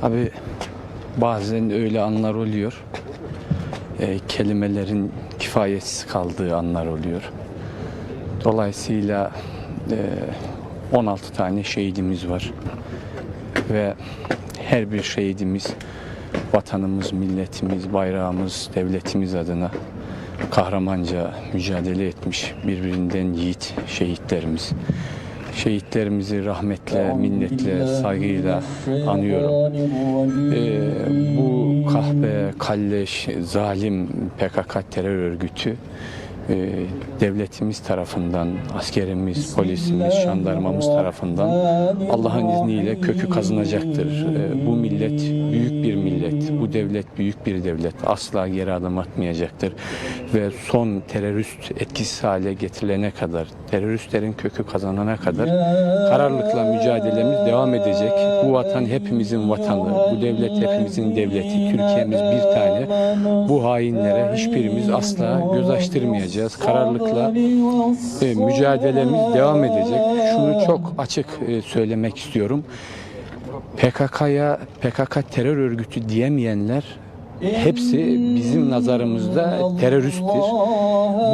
Tabi bazen öyle anlar oluyor. E, kelimelerin kifayetsiz kaldığı anlar oluyor. Dolayısıyla e, 16 tane şehidimiz var. Ve her bir şehidimiz vatanımız, milletimiz, bayrağımız, devletimiz adına kahramanca mücadele etmiş birbirinden yiğit şehitlerimiz. Şehitlerimizi rahmetle, minnetle, saygıyla anıyorum. Ee, bu kahpe, kalleş, zalim PKK terör örgütü e, devletimiz tarafından, askerimiz, polisimiz, jandarmamız tarafından Allah'ın izniyle kökü kazınacaktır. E, bu millet büyük bir millet, bu devlet büyük bir devlet. Asla geri adım atmayacaktır. Ve son terörist etkisiz hale getirilene kadar, teröristlerin kökü kazanana kadar kararlılıkla mücadelemiz devam edecek. Bu vatan hepimizin vatanı, bu devlet hepimizin devleti, Türkiye'miz bir tane. Bu hainlere hiçbirimiz asla göz açtırmayacağız. Kararlılıkla e, mücadelemiz devam edecek. Şunu çok açık e, söylemek istiyorum. PKK'ya PKK terör örgütü diyemeyenler hepsi bizim nazarımızda teröristtir.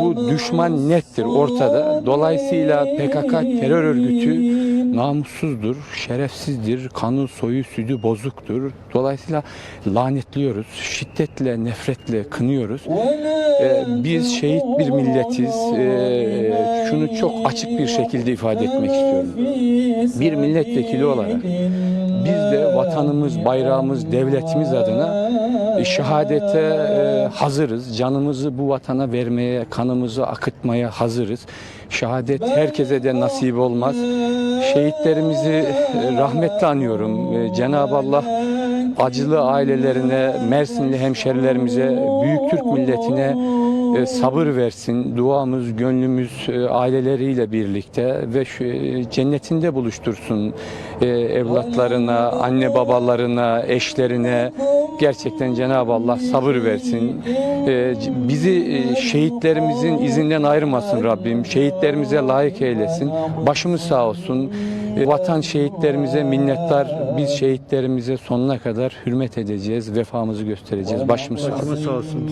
Bu düşman nettir ortada. Dolayısıyla PKK terör örgütü namussuzdur, şerefsizdir, kanı soyu südü bozuktur. Dolayısıyla lanetliyoruz, şiddetle, nefretle kınıyoruz. Ee, biz şehit bir milletiz. Ee, şunu çok açık bir şekilde ifade etmek istiyorum. Bir milletvekili olarak biz de vatanımız, bayrağımız, devletimiz adına şehadete e, hazırız. Canımızı bu vatana vermeye, kanımızı akıtmaya hazırız. Şehadet herkese de nasip olmaz. Şehitlerimizi e, rahmetle anıyorum. E, Cenab-ı Allah acılı ailelerine, Mersinli hemşerilerimize, büyük Türk milletine e, sabır versin. Duamız, gönlümüz aileleriyle birlikte ve şu, cennetinde buluştursun evlatlarına, anne babalarına, eşlerine. Gerçekten Cenab-ı Allah sabır versin. E, c- bizi e, şehitlerimizin izinden ayırmasın Rabbim. Şehitlerimize layık eylesin. Başımız sağ olsun. E, Vatan şehitlerimize minnettar. Biz şehitlerimize sonuna kadar hürmet edeceğiz. Vefamızı göstereceğiz. Başımız sağ olsun.